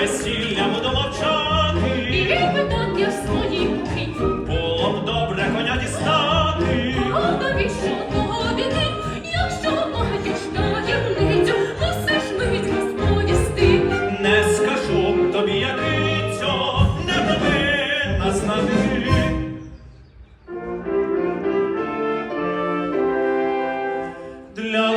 весілля буду мовчати, і питання в своїй кухні. Було б добре коня дістати. А навіщо того біди? Якщо багатіш таємницю, мусиш мить розповісти. Не скажу тобі, якицю, не повинна знати. Для